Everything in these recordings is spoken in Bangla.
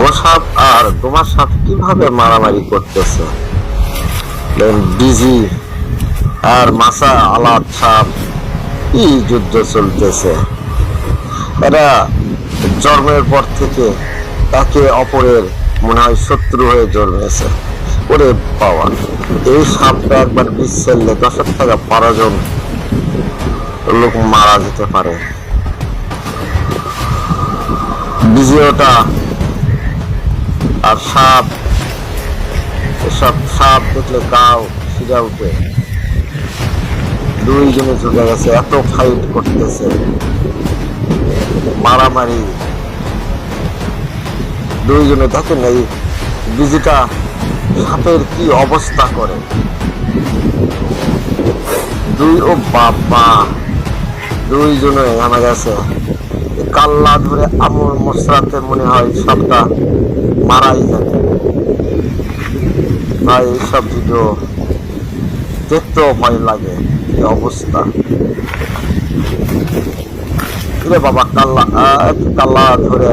গোসাপ, আর গোমা সাপ কীভাবে মারামারি করতেছে? ডিজি আর মাসা আলাদ সাপ কি যুদ্ধ চলতেছে? এরা জন্মের পর থেকে একে অপরের মনে হয় শত্রু হয়ে জন্মেছে। ওরে পাওয়া এই সাপটা একবার বিচ্ছেললে দশের টাকা বারো জন লোক মারা যেতে পারে। বিজয়টা আর সাপ। এসব সাপ দেখলে গাও সিজা উঠে। দুই দুইজনে চলে গেছে, এত ফাইট করতেছে। মারামারি। দুইজনে দেখেন এই বিজিটা সাপের কি অবস্থা করে। দুই ও বাবা, দুইজনে জানা গেছে। এই কাল্লা ধরে আমল মশরাতে মনে হয় সাপটা মারাই যাবে। ভাই এইসব ভিডিও দেখতেও ভয় লাগে কি অবস্থা। রে বাবা কাল্লা কাল্লা ধরে।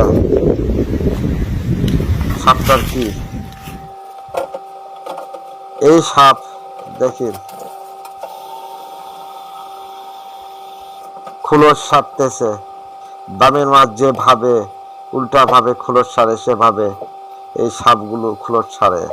সাপটার কি? এই সাপ, দেখেন। খুলস সারতেছে দামের মাছ যেভাবে উল্টাভাবে খোলস ছাড়ে সেভাবে এই সাপগুলো খোলস সারে।